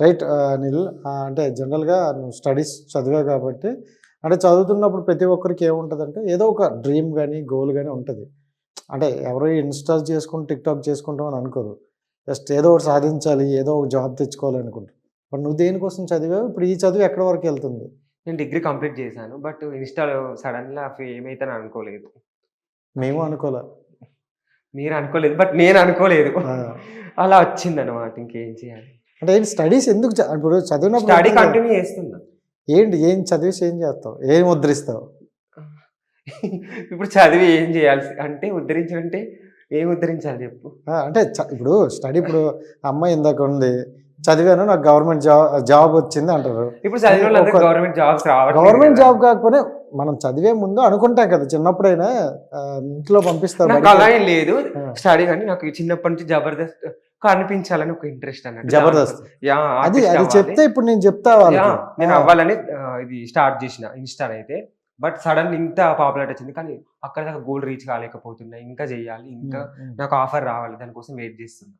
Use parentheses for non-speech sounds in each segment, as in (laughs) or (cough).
Right Anil ఆ, అంటే జనరల్గా నువ్వు స్టడీస్ చదివా కాబట్టి అంటే చదువుతున్నప్పుడు ప్రతి ఒక్కరికి ఏముంటుందంటే ఏదో ఒక డ్రీమ్ కానీ గోల్ కానీ ఉంటుంది. అంటే ఎవరో ఇన్స్టాల్ చేసుకుని టిక్టాక్ చేసుకుంటాం అని అనుకోరు. జస్ట్ ఏదో ఒకటి సాధించాలి ఏదో ఒక జాబ్ తెచ్చుకోవాలి అనుకుంటారు. బట్ నువ్వు దేనికోసం చదివావు? ఇప్పుడు ఈ చదువు ఎక్కడి వరకు వెళ్తుంది? నేను డిగ్రీ కంప్లీట్ చేశాను. బట్ ఇన్స్టాలో సడన్గా అయితే అనుకోలేదు. మేము అనుకోలే. మీరు అనుకోలేదు. బట్ నేను అనుకోలేదు. అలా వచ్చింది అనమాట ఇంకేం చేయాలి? అంటే ఏంటి స్టడీస్ ఎందుకు ఇప్పుడు చదివినప్పుడు స్టడీ. కంటిన్యూ చేస్తున్నా ఏంటి ఏం చదివేసి ఏం చేస్తావు? ఏం ముద్రిస్తావు (laughs) ఇప్పుడు చదివి ఏం చేయాలి? అంటే ఉద్ధరించాలంటే ఏం ఉద్ధరించాలి చెప్పు? అంటే ఇప్పుడు స్టడీ ఇప్పుడు అమ్మాయి ఇందాక ఉంది చదివాను నాకు గవర్నమెంట్ జాబ్ జాబ్ వచ్చింది అంటారు. ఇప్పుడు చదివిన గవర్నమెంట్ జాబ్స్ రావట్లేదు గవర్నమెంట్. జాబ్ కాకపోతే మనం చదివే ముందు అనుకుంటాం కదా చిన్నప్పుడైనా ఇంట్లో పంపిస్తారు నాకు. అలా ఏం లేదు. స్టడీ కానీ నాకు చిన్నప్పటి నుంచి జబర్దస్త్ కనిపించాలని ఒక ఇంట్రెస్ట్ అన్నట్టు. జబర్దస్త్. అది అది. చెప్తే ఇప్పుడు నేను చెప్తా నేను అవ్వాలని ఇది స్టార్ట్ చేసిన ఇన్స్టా అయితే. బట్ సడన్ ఇంత పాపులర్ వచ్చింది కానీ అక్కడ దాకా గోల్ రీచ్ కాలేకపోతున్నా. ఇంకా చెయ్యాలి ఇంకా. నాకు ఆఫర్ రావాలి. దానికోసం వెయిట్ చేస్తున్నా.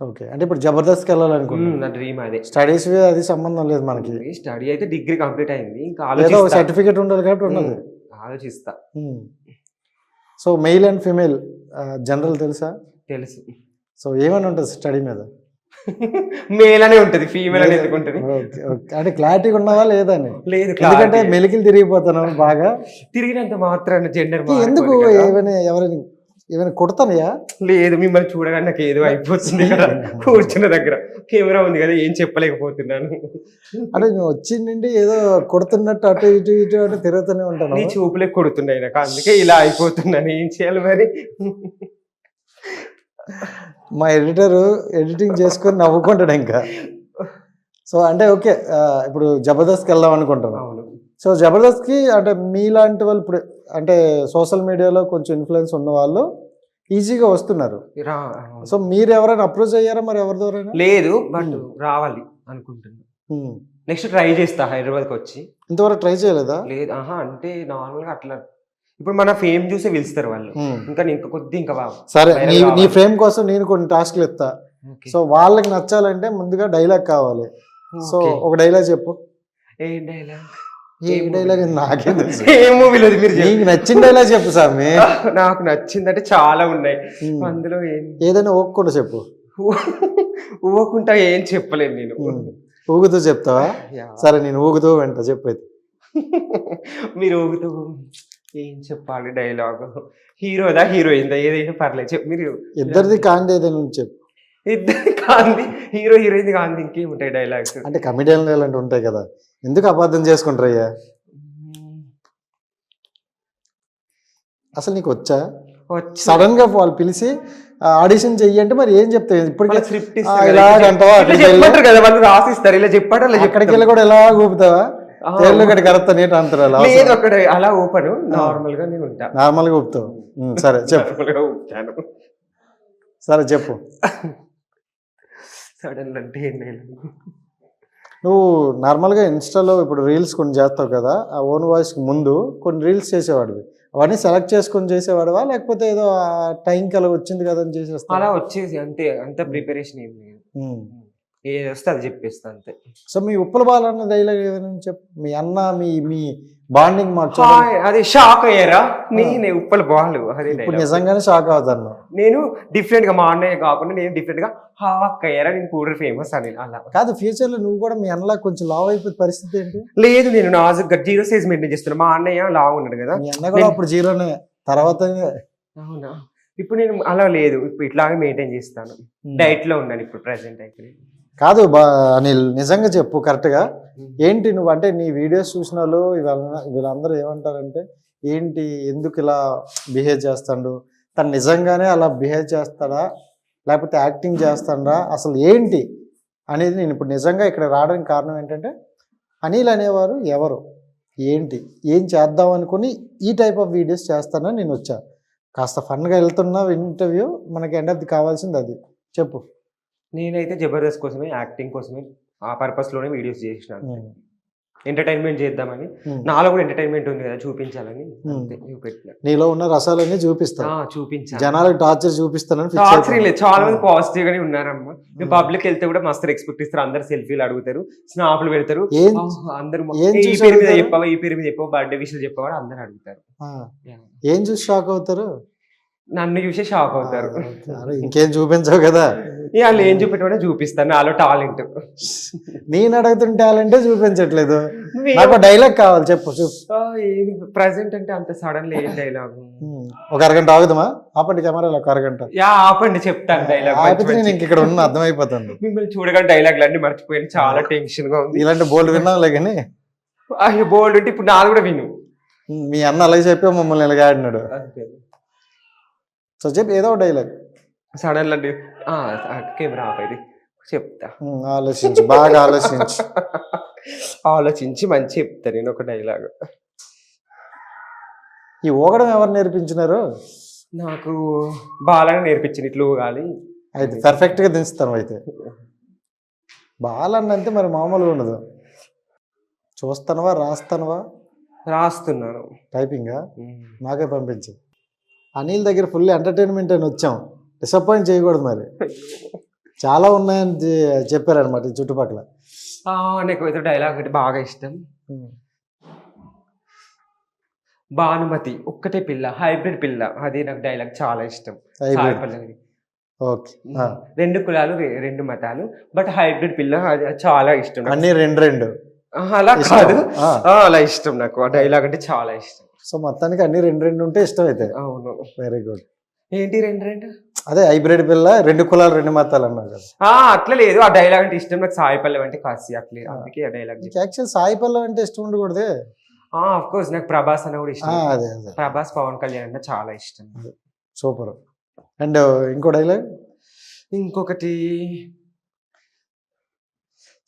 ఓకే. అంటే ఇప్పుడు జబర్దస్త్కి ఉమ్, వెళ్ళాలనుకుంటున్నా నా డ్రీమ్ అదే. స్టడీస్ అది సంబంధం లేదు మనకి. స్టడీ అయితే డిగ్రీ కంప్లీట్ అయింది. ఇంకా ఏదో ఒక ఆలోచిస్తా. సర్టిఫికేట్ ఉండాలి కాబట్టి ఉన్నది. ఉమ్, ఆలోచిస్తా so male and female general తెలుసా? తెలుసు. సో ఏమని ఉంటుంది స్టడీ మీద? మేల్ అనే ఉంటది ఫీమేల్ అని ఎందుకు ఉంటది. అంటే క్లారిటీ ఉన్నావా లేదా అని? లేదు ఎందుకంటే clarity. మెలికలు తిరిగిపోతాను బాగా. తిరిగినంత మాత్రాన జెండర్ ఎందుకు ఏమైనా ఎవరైనా ఏమైనా కుడతానయా? లేదు మిమ్మల్ని చూడగానే నాకు ఏదో అయిపోతుంది ఇక్కడ (laughs) కూర్చున్న దగ్గర. కెమెరా ఉంది కదా ఏం చెప్పలేకపోతున్నాను. అంటే నువ్వు వచ్చిండి ఏదో కొడుతున్నట్టు అటు ఇటు ఇటు అటు తిరుగుతూనే ఉంటాను. నీ చూపులే కొడుతున్నాయి నాకు. అందుకే ఇలా అయిపోతున్నాను. ఏం చేయాలి మరి? మా ఎడిటర్ ఎడిటింగ్ చేసుకొని నవ్వుకుంటాడు ఇంకా. సో అంటే ఓకే ఇప్పుడు జబర్దస్త్కి వెళ్దాం అనుకుంటున్నాను. సో జబర్దస్త్కి అంటే మీలాంటి వాళ్ళు ఇప్పుడు అంటే సోషల్ మీడియాలో కొంచెం ఇన్ఫ్లుయెన్స్ ఉన్న వాళ్ళు ఈజీగా వస్తున్నారు. సో మీరు ఎవరైనా అప్రోచ్ అయ్యారా మరి ఎవరి ద్వారా లేదు బట్ రావాలి అనుకుంటున్నా నెక్స్ట్ ట్రై చేస్తా హైదరాబాద్కి వచ్చి ఇంతవరకు ట్రై చేయలేదా లేదు ఆహా అంటే నార్మల్గా అట్లా ఇప్పుడు మన ఫేమ్ చూసి పిలుస్తారు వాళ్ళు. ఇంకా ఇంకా కొద్ది ఇంకా బాగా సరే నీ. ఫ్రేమ్ కోసం నేను కొన్ని టాస్క్లు ఇస్తా. సో వాళ్ళకి నచ్చాలంటే ముందుగా డైలాగ్ కావాలి సో. ఒక డైలాగ్ చెప్పు ఏ dialogue? ఏ డైలాగ్? నాకే తెలుసు. (laughs) ఏ మూవీలో మీరు. నీకు నచ్చిన డైలాగ్ చెప్పు సామి. (laughs) నాకు నచ్చిందంటే చాలా ఉన్నాయి. Hmm. అందులో ఏదైనా ఊగకుండా చెప్పు. ఊవకుంటా ఏం చెప్పలేను నేను. Hmm. ఊగుతూ చెప్తావా. సరే నేను ఊగుతూ వెంట. చెప్పేది (laughs) మీరు ఊగుతూ ఏం చెప్పాలి డైలాగ్ హీరోదా హీరోయిన్ ఏదైనా పర్లేదు. చెప్పు మీరు ఇద్దరిది కాంది ఏదైనా చెప్పు. ఇద్దరు కాంది హీరో హీరోయిన్ కాంది ఇంకేముంటాయి డైలాగ్స్ అంటే కమిడియన్లు ఇలాంటివి ఉంటాయి కదా. ఎందుకు అబద్ధం చేసుకుంటారయ్యా? అసలు నీకు వచ్చా? సడన్గా వాళ్ళు పిలిచి ఆడిషన్ చెయ్యి అంటే మరి ఏం చెప్తావు? ఇప్పటికే స్క్రిప్ట్ చెప్పమంటారు కదా వాళ్ళు రాసిస్తారు ఇలా చెప్పాడు అలా అక్కడికి వెళ్ళి కూడా ఎలా ఊపుతావా? తేళ్ళు గడి కరెక్ట్ నీట్ అంటారు అలా లేదు అక్కడ అలా ఓపెన్ నార్మల్గా నేను ఉంటా. నార్మల్గా ఊపుతావు సరే చెప్పు. ఊపుతాను. సరే చెప్పు. సడన్ అంటే dialogue? నువ్వు నార్మల్గా ఇన్స్టాలో ఇప్పుడు రీల్స్ కొన్ని చేస్తావు కదా ఆ ఓన్ వాయిస్కి ముందు కొన్ని రీల్స్ చేసేవాడివి. అవన్నీ సెలెక్ట్ చేసుకొని చేసేవాడివా? లేకపోతే ఏదో ఆ టైంకి అలా వచ్చింది కదా అని చేసేస్తా అలా వచ్చేసి అంతే అంత ప్రిపరేషన్ ఏం లేదు. ఏది వస్తే అది చెప్పేస్తా అంతే. సో మీ ఉప్పల బాలన్న డైలాగ్ ఏదైనా చెప్పు. మీ అన్న మీ మీ బాండింగ్. హాయ్, అది షాక్ అయ్యారా? నేనే ఉప్పల బాలు. అదే ఇప్పుడు. నిజంగానే షాక్ అవుతాను. నేను డిఫరెంట్గా మా అన్నయ్య కాకుండా నేను డిఫరెంట్గా హాక్ అయ్యారా? నేను కూడా ఫేమస్ అని. అలా. కాదు ఫ్యూచర్లో నువ్వు కూడా మీ అన్నలా కొంచెం లావ్ అయిపోయే పరిస్థితి ఏంటి? లేదు నేను నాజుగా జీరో సైజ్ మెయింటైన్ చేస్తున్నా. మా అన్నయ్య లావు ఉన్నాడు కదా. మీ అన్న కూడా అప్పుడు జీరోనే. తర్వాత అవునా? ఇప్పుడు నేను అలా లేదు. ఇప్పుడు ఇట్లాగే మెయింటైన్ చేస్తాను. డైట్లో ఉన్నాను ఇప్పుడు ప్రెసెంట్ అయితే. కాదు బా అనిల్ నిజంగా చెప్పు కరెక్ట్గా ఏంటి నువ్వు అంటే నీ వీడియోస్ చూసిన వాళ్ళు వీళ్ళందరూ ఏమంటారంటే ఏంటి ఎందుకు ఇలా బిహేవ్ చేస్తాడు? తను నిజంగానే అలా బిహేవ్ చేస్తాడా? లేకపోతే యాక్టింగ్ చేస్తాడా? అసలు ఏంటి? అనేది నేను ఇప్పుడు నిజంగా ఇక్కడ రావడానికి కారణం ఏంటంటే అనిల్ అనేవారు ఎవరు? ఏంటి? ఏం చేద్దాం అనుకుని ఈ టైప్ ఆఫ్ వీడియోస్ చేస్తానని నేను వచ్చా. కాస్త ఫన్గా వెళ్తున్న ఇంటర్వ్యూ మనకి ఎండ్ ఆఫ్ ది కావాల్సింది అది. చెప్పు. నేనైతే జబర్దస్త్ కోసమే యాక్టింగ్ కోసమే ఆ పర్పస్లోనే వీడియోస్ చేసినాను. ఉమ్. ఎంటర్టైన్మెంట్ చేద్దామని. నాలో కూడా ఎంటర్టైన్మెంట్ ఉంది కదా చూపించాలని నీలో ఉన్న రసాలన్నీ చూపిస్తాను చూపించాలి జనాలకు టార్చర్ చూపిస్తానని ఫిక్స్ టార్చర్ లేదు చాలా మంది. పాజిటివ్ గానే ఉన్నారమ్మా. మేము. పబ్లిక్ వెళ్తే కూడా మస్తు ఎక్స్పెక్ట్ ఇస్తారు అందరు సెల్ఫీలు అడుగుతారు స్నాప్లు పెడతారు. అందరూ ఈ పేరు మీద? చెప్పావా ఈ పేరు మీద చెప్పావా బర్త్డే విషయాలు చెప్పావా అందరు అడుగుతారు. ఏం చూసి షాక్ అవుతారు? నన్ను చూసి షాక్ అవుతారు. (laughs) ఇంకేం చూపించవు కదా? వాళ్ళు ఏం చూపెట్టమని చూపిస్తాను. నాలో టాలెంట్. నేను అడుగుతున్న టాలెంటే చూపించట్లేదు. నాకు డైలాగ్ కావాలి చెప్పు ప్రజెంట్ అంటే అంత సడన్ ఏం డైలాగ్ ఒక అరగంట ఆగుదామా? ఆపండి కెమెరాలో ఒక అరగంట. యా ఆపండి చెప్తాను డైలాగ్ ఆపితే నేను ఇంక ఇక్కడ ఉన్న అర్థమైపోతుంది మిమ్మల్ని చూడగానే డైలాగ్ అన్ని మర్చిపోయాను. చాలా టెన్షన్గా ఉంది. ఇలాంటి బోల్డ్ విన్నాంలే కానీ? అయ్యో బోల్డ్ ఉంటే ఇప్పుడు నాది కూడా విను. మీ అన్న అలాగే చెప్పి మమ్మల్ని ఇలాగ ఆడినాడు. సో చెప్పి ఏదో డైలాగ్ సడన్ అంటే కెమెరా ఆపేది చెప్తా. ఆలోచించు బాగా ఆలోచించు. (laughs) ఆలోచించి మంచి చెప్తా నేను ఒక డైలాగ్ ఈ ఊగడం ఎవరు నేర్పించినారు? నాకు బాగా నేర్పించింది ఇట్లు ఊగాలి. అయితే పర్ఫెక్ట్గా దించుతాను అయితే. బాలన్న అంటే మరి మామూలుగా ఉండదు. చూస్తానవా రాస్తానవా? రాస్తున్నాను. టైపింగా నాకే పంపించు. అనిల్ దగ్గర ఫుల్ ఎంటర్టైన్మెంట్ అని వచ్చాం. డిసప్పాయింట్ చేయకూడదు మరి. చాలా ఉన్నాయని చె- చెప్పారనమాట ఈ చుట్టుపక్కల. నాకు ఏదో డైలాగ్ ఒకటి బాగా ఇష్టం. భానుమతి ఒక్కటే పిల్ల హైబ్రిడ్ పిల్ల. అది నాకు డైలాగ్ చాలా ఇష్టం. ఓకే. రెండు కులాలు రెండు మతాలు. బట్ హైబ్రిడ్ పిల్ల అది చాలా ఇష్టం. అన్ని రెండు రెండు. అలా. కాదు. అలా ఇష్టం నాకు. ఆ డైలాగ్ అంటే చాలా ఇష్టం. సో మొత్తానికి అన్ని రెండు రెండు ఉంటే ఇష్టం అయితే అవును. వెరీ గుడ్ ఏంటి రెండు రెండు? అదే హైబ్రిడ్ పిల్ల రెండు కులాలు రెండు మతాలు అన్నారు కదా. అట్లా లేదు. ఆ డైలాగ్ అంటే ఇష్టం. నాకు సాయి పల్లవి అంటే కాసి అట్లే. అందుకే ఆ డైలాగ్ యాక్చువల్ సాయి పల్లవి అంటే ఇష్టం ఉండకూడదే? ఆఫ్ కోర్స్ నాకు ప్రభాస్ అన్న కూడా ఇష్టం. అదే అదే. ప్రభాస్ పవన్ కళ్యాణ్ అంటే చాలా ఇష్టం. సూపర్. అండ్ ఇంకో డైలాగ్ ఇంకొకటి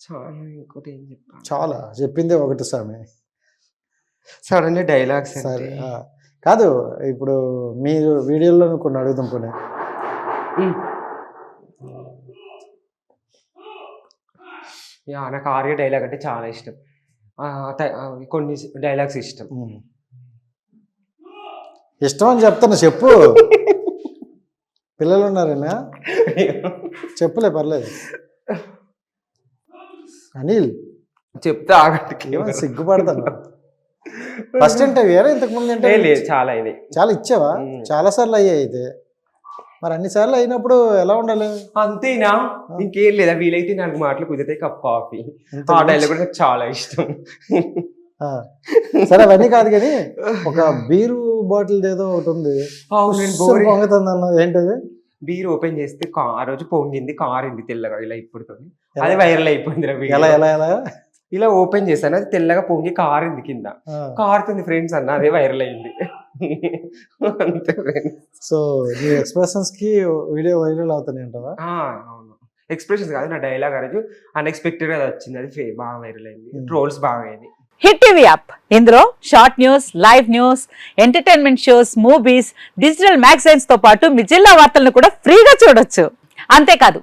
చాలా ఇంకోటి ఏం చెప్పాలి? చాలా. చెప్పిందే ఒకటి స్వామి. సడన్ డైలాగ్స్ సరే ఆ. కాదు ఇప్పుడు మీరు వీడియోలో కొన్ని అడుగుదాం పోనీ. యా నాకు ఆర్య డైలాగ్ అంటే చాలా ఇష్టం. ఆ, ట- ఆ, కొన్ని డైలాగ్స్ ఇష్టం. ఉమ్. ఇష్టం అని చెప్తాను చెప్పు. పిల్లలు ఉన్నారేనా? చెప్పులే పర్లేదు. అనిల్. చెప్తా ఆగండి ఏమో సిగ్గుపడతాను. ఫస్ట్ ఇంటర్వ్యూ ఇంతకు ముందు ఇంటర్వ్యూ చాలా అయినాయి. చాలా ఇచ్చావా. చాలా సార్లు అయ్యాయి అయితే. మరి అన్ని సార్లు అయినప్పుడు ఎలా ఉండాలి? అంతేనా? ఇంకేం లేదా? వీలైతే నాకు మాటలు కుదిరితే కప్ కాఫీ. ఆ డైలాగ్ కూడా నాకు చాలా ఇష్టం. సరే అవన్నీ కాదు కానీ ఒక బీరు బాటిల్ ఏదో ఒకటి ఉంది. పొంగుతుంది ఏంటది? బీర్ ఓపెన్ చేస్తే ఆ రోజు పొంగింది కారింది తెల్లగా ఇలా ఇప్పుడు అది వైరల్ అయిపోయింది. ఎలా ఎలా ఎలా? ఇలా ఓపెన్ చేశాను. అది తెల్లగా పొంగి కారింది కింద. కారుతుంది ఫ్రెండ్స్ అన్న అదే వైరల్ అయింది. అంతే. సో నీ ఎక్స్ప్రెషన్స్కి వీడియో వైరల్ అవుతాయి అంటావా? ఆ, అవును. ఎక్స్ప్రెషన్స్ కాదు నా డైలాగ్ రోజు అన్ఎక్స్పెక్టెడ్గా వచ్చింది. అది ఫే- బాగా వైరల్ అయింది. ట్రోల్స్ బాగా అయింది. హిట్ టీవీ యాప్ ఇందులో short news live news entertainment shows movies digital మ్యాగజైన్స్తో పాటు మీ జిల్లా వార్తలను కూడా ఫ్రీగా చూడొచ్చు. అంతేకాదు